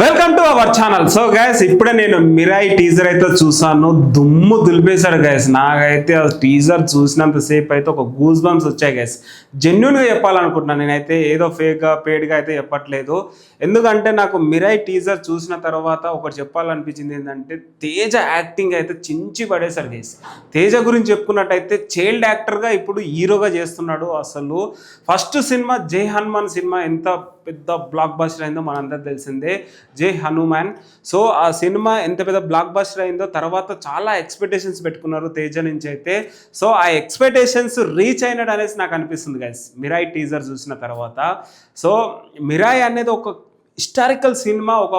Welcome to our channel so guys ఇప్పుడే నేను Mirai teaser అయితే చూసాను దుమ్ము దులిపేశాడు గైస్ నాకైతే ఆ టీజర్ చూసినంత సేపు అయితే ఒక గూస్ బంప్స్ వచ్చాయి గైస్ జెన్యున్గా చెప్పాలనుకుంటున్నాను నేనైతే ఏదో ఫేక్గా పేడ్గా అయితే చెప్పట్లేదు. ఎందుకంటే నాకు మిరాయి టీజర్ చూసిన తర్వాత ఒకటి చెప్పాలనిపించింది ఏంటంటే తేజ యాక్టింగ్ అయితే చించి పడేశాడు గైస్ తేజ గురించి చెప్పుకున్నట్టయితే చైల్డ్ యాక్టర్గా ఇప్పుడు హీరోగా చేస్తున్నాడు అసలు. ఫస్ట్ సినిమా జై హనుమాన్ సినిమా. ఎంత పెద్ద బ్లాక్ బస్టర్ అయిందో మనందరూ తెలిసిందే. జై హనుమాన్. సో ఆ సినిమా ఎంత పెద్ద బ్లాక్ బస్టర్ అయిందో తర్వాత చాలా ఎక్స్పెక్టేషన్స్ పెట్టుకున్నారు తేజ నుంచి అయితే. సో ఆ ఎక్స్పెక్టేషన్స్ రీచ్ అయినట్టు అనేసి నాకు అనిపిస్తుంది గైస్ మిరాయి టీజర్ చూసిన తర్వాత. సో మిరాయి అనేది ఒక హిస్టారికల్ సినిమా ఒక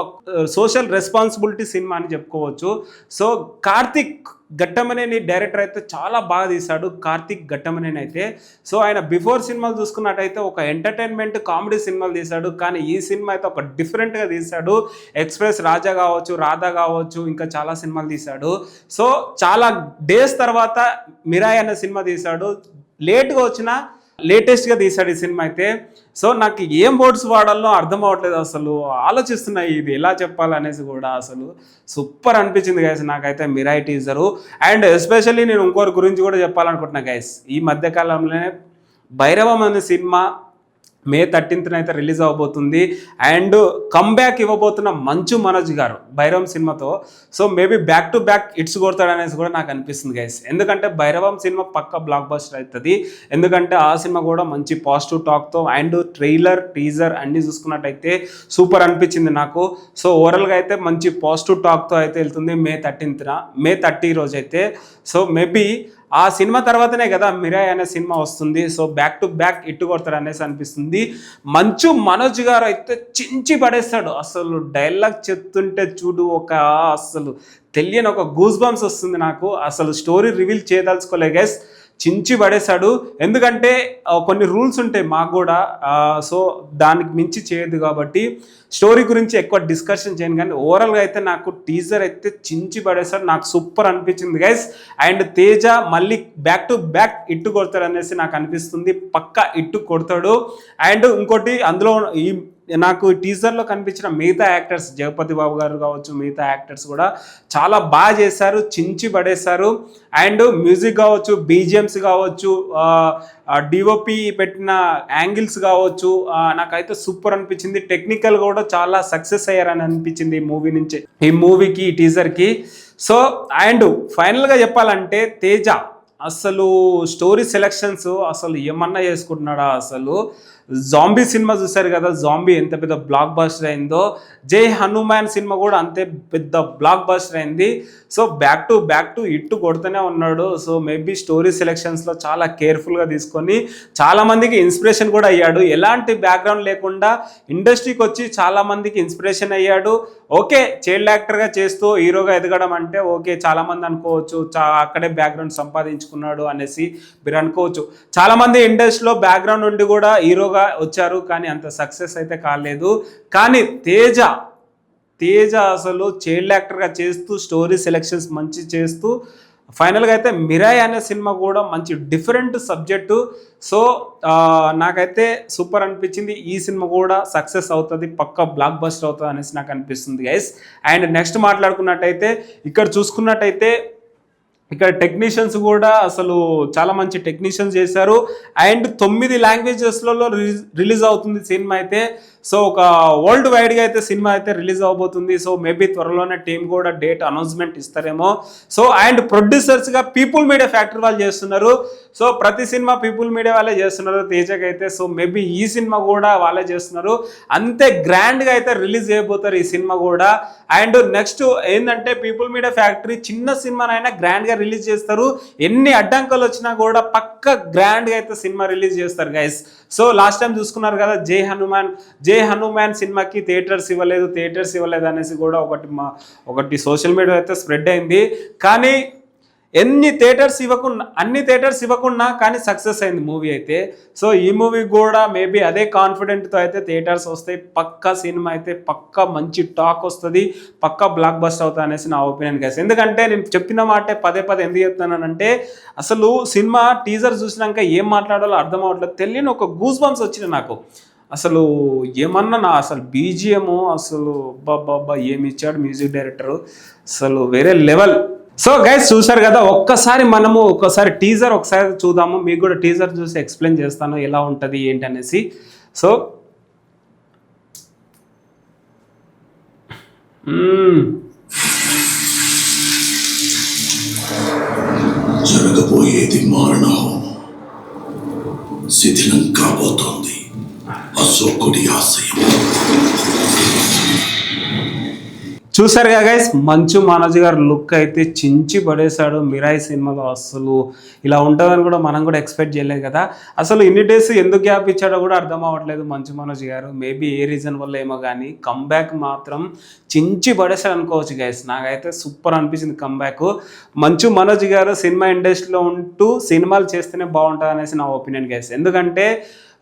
సోషల్ రెస్పాన్సిబిలిటీ సినిమా అని చెప్పుకోవచ్చు. సో కార్తిక్ ఘట్టమనేని డైరెక్టర్ అయితే చాలా బాగా తీశాడు కార్తిక్ ఘట్టమనేని అయితే. సో ఆయన బిఫోర్ సినిమాలు చూసుకున్నట్టయితే ఒక ఎంటర్టైన్మెంట్ కామెడీ సినిమాలు తీశాడు కానీ ఈ సినిమా అయితే ఒక డిఫరెంట్గా తీశాడు. ఎక్స్ప్రెస్ రాజా కావచ్చు రాధా కావచ్చు ఇంకా చాలా సినిమాలు తీశాడు. సో చాలా డేస్ తర్వాత మిరాయ్ అనే సినిమా తీశాడు. లేట్గా వచ్చిన లేటెస్ట్గా తీశాడు ఈ సినిమా అయితే. సో నాకు ఏం వర్డ్స్ వాడాలో అర్థం అవ్వట్లేదు అసలు. ఆలోచిస్తున్నాయి ఇది ఎలా చెప్పాలనేసి కూడా అసలు. సూపర్ అనిపించింది గైస్ నాకైతే మిరాయి టీజరు అండ్ ఎస్పెషల్లీ నేను ఇంకోరి గురించి కూడా చెప్పాలనుకుంటున్నా గైస్ ఈ మధ్యకాలంలోనే భైరవం అనే సినిమా మే థర్టీన్త్న అయితే రిలీజ్ అవ్వబోతుంది అండ్ కమ్బ్యాక్ ఇవ్వబోతున్న మంచు మనోజ్ గారు భైరవం సినిమాతో. So maybe back to back it's కొడతాడు అనేసి కూడా నాకు అనిపిస్తుంది గైస్ ఎందుకంటే భైరవం సినిమా పక్క బ్లాక్ బస్టర్ అవుతుంది. ఎందుకంటే ఆ సినిమా కూడా మంచి పాజిటివ్ టాక్తో అండ్ ట్రైలర్ టీజర్ అన్ని చూసుకున్నట్టయితే సూపర్ అనిపించింది నాకు. సో ఓవరాల్గా అయితే మంచి పాజిటివ్ టాక్తో అయితే వెళ్తుంది మే థర్టీన్త్న మే థర్టీ రోజు అయితే సో మేబీ ఆ సినిమా తర్వాతనే కదా మిరాయ్ అనే సినిమా వస్తుంది. సో బ్యాక్ టు బ్యాక్ ఇట్టు కొడతాడు అనేసి అనిపిస్తుంది. మంచు మనోజ్ గారు అయితే చించి పడేస్తాడు. అసలు డైలాగ్ చెప్తుంటే చూడు ఒక అసలు తెలియని ఒక గూస్ బంప్స్ వస్తుంది నాకు. అసలు స్టోరీ రివీల్ చేయదలుచుకోలే గైస్ చించి పడేశాడు. ఎందుకంటే కొన్ని రూల్స్ ఉంటాయి మాకు కూడా. సో దానికి మించి చేయదు కాబట్టి స్టోరీ గురించి ఎక్కువ డిస్కషన్ చేయను. కానీ ఓవరాల్గా అయితే నాకు టీజర్ అయితే చించి పడేశాడు. నాకు సూపర్ అనిపించింది. గైస్ అండ్ తేజ మళ్ళీ బ్యాక్ టు బ్యాక్ ఇట్టు కొడతాడు అనేసి నాకు అనిపిస్తుంది. పక్క ఇట్టు కొడతాడు. అండ్ ఇంకోటి అందులో ఈ నాకు టీజర్లో కనిపించిన మిగతా యాక్టర్స్ జగపతి బాబు గారు కావచ్చు మిగతా యాక్టర్స్ కూడా చాలా బాగా చేశారు చించి పడేశారు. అండ్ మ్యూజిక్ కావచ్చు బీజిఎమ్స్ కావచ్చు డిఓపి పెట్టిన యాంగిల్స్ కావచ్చు నాకైతే సూపర్ అనిపించింది. టెక్నికల్ కూడా చాలా సక్సెస్ అయ్యారని అనిపించింది ఈ మూవీ నుంచి ఈ మూవీకి ఈ టీజర్కి సో అండ్ ఫైనల్గా చెప్పాలంటే తేజ. అసలు స్టోరీ సెలెక్షన్స్ అసలు ఏమన్నా చేసుకుంటున్నాడా అసలు? జాంబీ సినిమా చూశారు కదా జాంబీ ఎంత పెద్ద బ్లాక్ బాస్టర్ అయిందో. జై హనుమాన్ సినిమా కూడా అంతే పెద్ద బ్లాక్ బాస్టర్ అయింది. So back to back to hit కొడుతూనే ఉన్నాడు. సో మేబీ స్టోరీ సెలెక్షన్స్లో చాలా కేర్ఫుల్గా తీసుకొని చాలామందికి ఇన్స్పిరేషన్ కూడా అయ్యాడు. ఎలాంటి బ్యాక్గ్రౌండ్ లేకుండా ఇండస్ట్రీకి వచ్చి చాలామందికి ఇన్స్పిరేషన్ అయ్యాడు. ఓకే చైల్డ్ యాక్టర్గా చేస్తూ హీరోగా ఎదగడం అంటే ఓకే చాలామంది అనుకోవచ్చు. చా అక్కడే బ్యాక్గ్రౌండ్ తీసుకున్నాడు అనేసి మీరు అనుకోవచ్చు. చాలామంది ఇండస్ట్రీలో బ్యాక్గ్రౌండ్ నుండి కూడా హీరోగా వచ్చారు కానీ అంత సక్సెస్ అయితే కాలేదు. కానీ తేజ తేజ అసలు చైల్డ్ యాక్టర్గా చేస్తూ స్టోరీ సెలెక్షన్స్ మంచి చేస్తూ ఫైనల్గా అయితే మిరాయ్ అనే సినిమా కూడా మంచి డిఫరెంట్ సబ్జెక్టు. సో నాకైతే సూపర్ అనిపించింది. ఈ సినిమా కూడా సక్సెస్ అవుతుంది పక్క బ్లాక్ బస్టర్ అవుతుంది అనేసి నాకు అనిపిస్తుంది గైస్ అండ్ నెక్స్ట్ మాట్లాడుకున్నట్టయితే ఇక్కడ చూసుకున్నట్టయితే ఇక్కడ టెక్నీషియన్స్ కూడా అసలు చాలా మంచి టెక్నీషియన్స్ చేశారు. అండ్ తొమ్మిది లాంగ్వేజెస్లలో రిలీజ్ అవుతుంది సినిమా అయితే. సో ఒక వరల్డ్ వైడ్గా అయితే సినిమా అయితే రిలీజ్ అవబోతుంది. సో మేబీ త్వరలోనే టీం కూడా డేట్ అనౌన్స్మెంట్ ఇస్తారేమో. సో అండ్ ప్రొడ్యూసర్స్గా పీపుల్ మీడియా ఫ్యాక్టరీ వాళ్ళు చేస్తున్నారు. సో ప్రతి సినిమా పీపుల్ మీడియా వాళ్ళే చేస్తున్నారు తేజకి అయితే. సో మేబీ ఈ సినిమా కూడా వాళ్ళే చేస్తున్నారు. అంతే గ్రాండ్గా అయితే రిలీజ్ చేయబోతారు ఈ సినిమా కూడా. అండ్ నెక్స్ట్ ఏంటంటే పీపుల్ మీడియా ఫ్యాక్టరీ చిన్న సినిమానైనా గ్రాండ్గా రిలీజ్ చేస్తారు. ఎన్ని అడ్డంకులు వచ్చినా కూడా పక్క గ్రాండ్గా అయితే సినిమా రిలీజ్ చేస్తారు గైస్ సో లాస్ట్ టైం చూసుకున్నారు కదా జై హనుమాన్ జై హనుమాన్ సినిమాకి థియేటర్స్ ఇవ్వలేదు థియేటర్స్ ఇవ్వలేదు అనేసి కూడా ఒకటి మా ఒకటి సోషల్ మీడియా అయితే స్ప్రెడ్ అయింది. కానీ ఎన్ని థియేటర్స్ ఇవ్వకుండా అన్ని థియేటర్స్ ఇవ్వకుండా కానీ సక్సెస్ అయింది మూవీ అయితే. సో ఈ మూవీ కూడా మేబీ అదే కాన్ఫిడెంట్తో అయితే థియేటర్స్ వస్తాయి. పక్క సినిమా అయితే పక్క మంచి టాక్ వస్తుంది. పక్క బ్లాక్ బస్ట్ అవుతుంది అనేసి నా ఒపీనియన్ గైస్ ఎందుకంటే నేను చెప్పిన మాటే పదే పదే ఎందుకు చెప్తున్నానంటే అసలు సినిమా టీజర్ చూసినాక ఏం మాట్లాడాలో అర్థం అవ్వట్లేదు. తెలియని ఒక గూస్ బంప్స్ వచ్చినాయి నాకు. అసలు ఏమన్నా నా అసలు బీజిఎం అసలు బాబా ఏమి ఇచ్చాడు మ్యూజిక్ డైరెక్టర్ అసలు వేరే లెవెల్ సో గైస్ చూసారు కదా ఒక్కసారి మనము ఒకసారి టీజర్ ఒకసారి చూద్దాము. మీకు కూడా టీజర్ చూసి ఎక్స్ప్లెయిన్ చేస్తాను ఎలా ఉంటుంది ఏంటి అనేసి. So hmm. జరగబోయేది మారణహోమం శిథిలం కాబోతోంది. అశోకుడి ఆశయం. చూసారుగా గైస్ మంచు మనోజ్ గారు లుక్ అయితే చించి పడేశాడు. మిరాయి సినిమాలో అసలు ఇలా ఉంటుందని కూడా మనం కూడా ఎక్స్పెక్ట్ చేయలేదు కదా. అసలు ఇన్ని డేస్ ఎందుకు గ్యాప్ ఇచ్చాడో కూడా అర్థం అవ్వట్లేదు మంచు మనోజ్ గారు. మేబీ ఏ రీజన్ వల్ల ఏమో కానీ కంబ్యాక్ మాత్రం చించి పడేశాడు అనుకోవచ్చు గైస్ నాకైతే సూపర్ అనిపించింది కంబ్యాక్ మంచు మనోజ్ గారు సినిమా ఇండస్ట్రీలో ఉంటూ సినిమాలు చేస్తేనే బాగుంటుంది అనేసి నా ఒపీనియన్ గైస్ ఎందుకంటే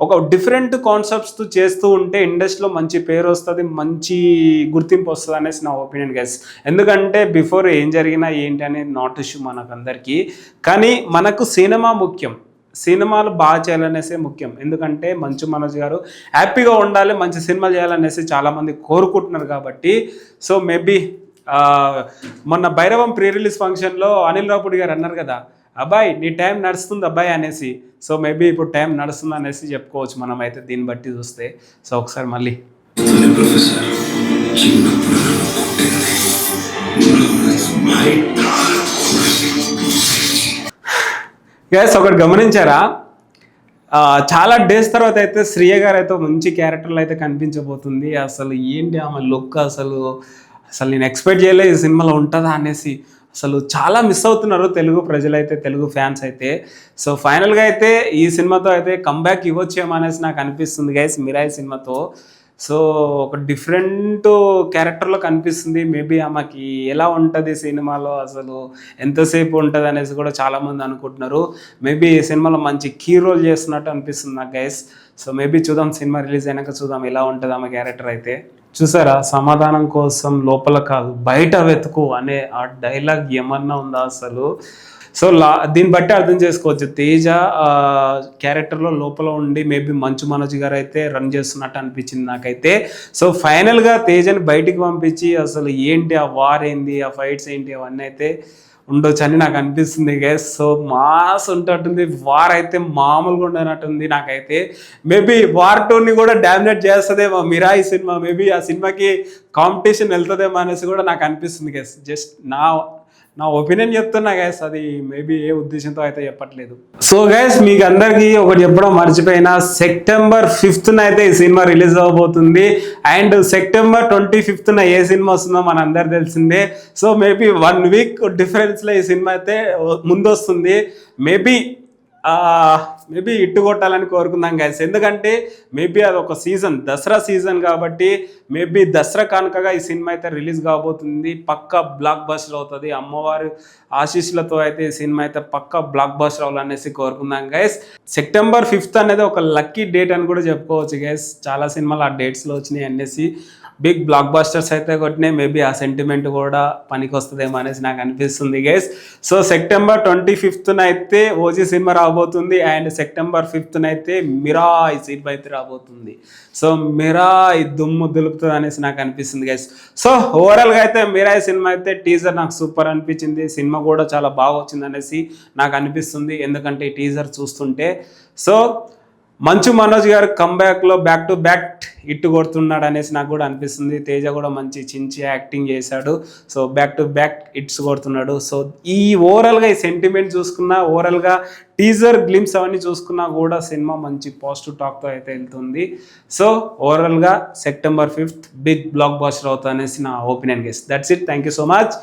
ఒక డిఫరెంట్ కాన్సెప్ట్స్ చేస్తూ ఉంటే ఇండస్ట్రీలో మంచి పేరు వస్తుంది మంచి గుర్తింపు వస్తుంది అనేసి నా ఒపీనియన్ గైస్ ఎందుకంటే బిఫోర్ ఏం జరిగినా ఏంటి అనేది నాట్ ఇష్యూ మనకు అందరికీ కానీ మనకు సినిమా ముఖ్యం. సినిమాలు బాగా చేయాలనేసి ముఖ్యం. ఎందుకంటే మంచు మనోజ్ గారు హ్యాపీగా ఉండాలి మంచి సినిమాలు చేయాలనేసి చాలామంది కోరుకుంటున్నారు కాబట్టి. సో మేబీ మొన్న భైరవం ప్రీ రిలీజ్ ఫంక్షన్లో అనిల్ రాపుడి గారు అన్నారు కదా అబ్బాయి నీ టైం నడుస్తుంది అబ్బాయి అనేసి. సో మేబీ ఇప్పుడు టైం నడుస్తుంది అనేసి చెప్పుకోవచ్చు మనం అయితే దీన్ని బట్టి చూస్తే. సో ఒకసారి మళ్ళీ. గ్యాస్ ఒకటి. గమనించారా? ఆ, చాలా డేస్ తర్వాత అయితే శ్రీయ గారు అయితే మంచి క్యారెక్టర్లు అయితే కనిపించబోతుంది. అసలు ఏంటి ఆమె లుక్ అసలు? అసలు నేను ఎక్స్పెక్ట్ చేయలేదు ఈ సినిమాలో ఉంటుందా అనేసి. అసలు చాలా మిస్ అవుతున్నారు తెలుగు ప్రజలైతే తెలుగు ఫ్యాన్స్ అయితే. సో ఫైనల్గా అయితే ఈ సినిమాతో అయితే కంబ్యాక్ ఇవ్వచ్చేమో అనేసి నాకు అనిపిస్తుంది గైస్ మిరాయి సినిమాతో. సో ఒక డిఫరెంట్ క్యారెక్టర్లో కనిపిస్తుంది. మేబీ ఆమెకి ఎలా ఉంటుంది సినిమాలో అసలు ఎంతసేపు ఉంటుంది అనేసి కూడా చాలామంది అనుకుంటున్నారు. మేబీ ఈ సినిమాలో మంచి కీ రోల్ చేస్తున్నట్టు అనిపిస్తుంది నాకు గైస్. సో మేబీ చూద్దాం సినిమా రిలీజ్ అయినాక చూద్దాం ఎలా ఉంటుంది ఆమె క్యారెక్టర్ అయితే. చూసారా? సమాధానం కోసం లోపల కాదు బయట వెతుకు అనే ఆ డైలాగ్ ఏమన్నా ఉందా అసలు? సో లా దీన్ని బట్టి అర్థం చేసుకోవచ్చు. తేజ క్యారెక్టర్లో లోపల ఉండి మేబీ మంచు మనోజ్ గారు అయితే రన్ చేస్తున్నట్టు అనిపించింది నాకైతే. సో ఫైనల్గా తేజని బయటికి పంపించి అసలు ఏంటి ఆ వార్ ఏంది ఆ ఫైట్స్ ఏంటి అవన్నీ అయితే ఉండొచ్చు అని నాకు అనిపిస్తుంది గైస్ సో మాస్ ఉంటట్టుంది వార్ అయితే మామూలుగా ఉండనట్టుంది నాకైతే. మేబీ వార్ టూని కూడా డామినేట్ చేస్తుందేమో మిరా ఈ సినిమా మేబీ ఆ సినిమాకి కాంపిటీషన్ వెళ్తుందేమో అనేసి కూడా నాకు అనిపిస్తుంది గైస్ జస్ట్ నా నా ఒపీనియన్ చెప్తున్నా గైస్ అది మేబీ ఏ ఉద్దేశంతో అయితే చెప్పట్లేదు. సో గైస్ మీకు అందరికీ ఒకటి చెప్పడం మర్చిపోయినా సెప్టెంబర్ ఫిఫ్త్న అయితే ఈ సినిమా రిలీజ్ అవ్వబోతుంది అండ్ సెప్టెంబర్ ట్వంటీ ఫిఫ్త్న ఏ సినిమా వస్తుందో మన అందరు తెలిసిందే సో మేబీ వన్ వీక్ డిఫరెన్స్లో ఈ సినిమా అయితే ముందు వస్తుంది మేబీ మేబీ ఇట్టు కొట్టాలని కోరుకుందాం గైస్ ఎందుకంటే మేబీ అది ఒక సీజన్ దసరా సీజన్ కాబట్టి మేబీ దసరా కానుకగా ఈ సినిమా అయితే రిలీజ్ కాబోతుంది. పక్క బ్లాక్ బస్టర్ అవుతుంది. అమ్మవారి ఆశీస్సులతో అయితే ఈ సినిమా అయితే పక్క బ్లాక్ బస్టర్ అవ్వాలనేసి కోరుకుందాం గైస్ సెప్టెంబర్ ఫిఫ్త్ అనేది ఒక లక్కీ డేట్ అని కూడా చెప్పుకోవచ్చు గైస్ చాలా సినిమాలు ఆ డేట్స్లో వచ్చినాయి అనేసి. బిగ్ బ్లాక్ బస్టర్స్ అయితే కొట్టినాయి. మేబీ ఆ సెంటిమెంట్ కూడా పనికి వస్తుందేమో అనేసి నాకు అనిపిస్తుంది గైస్ సో సెప్టెంబర్ ట్వంటీ ఫిఫ్త్న అయితే ఓజీ సినిమా రాబోతుంది అండ్ సెప్టెంబర్ ఫిఫ్త్న అయితే మిరాయ్ సినిమా అయితే రాబోతుంది. సో మిరాయ్ దుమ్ము దులుపుతుంది అనేసి నాకు అనిపిస్తుంది గైస్ సో ఓవరాల్గా అయితే మిరాయ్ సినిమా అయితే టీజర్ నాకు సూపర్ అనిపించింది. సినిమా కూడా చాలా బాగా వచ్చింది అనేసి నాకు అనిపిస్తుంది. ఎందుకంటే ఈ టీజర్ చూస్తుంటే. సో మంచు మనోజ్ గారు కంబ్యాక్లో బ్యాక్ టు బ్యాక్ ఇట్టు కొడుతున్నాడు అనేసి నాకు కూడా అనిపిస్తుంది. తేజ కూడా మంచి చించి యాక్టింగ్ చేశాడు. So back to back hits కొడుతున్నాడు. సో ఈ ఓవరాల్గా ఈ సెంటిమెంట్ చూసుకున్నా ఓవరాల్గా టీజర్ గ్లిమ్స్ అవన్నీ చూసుకున్నా కూడా సినిమా మంచి పాజిటివ్ టాక్తో అయితే వెళ్తుంది. సో ఓవరాల్గా September fifth big blockbuster అవుతా అనేసి నా opinion guess that's it thank you so much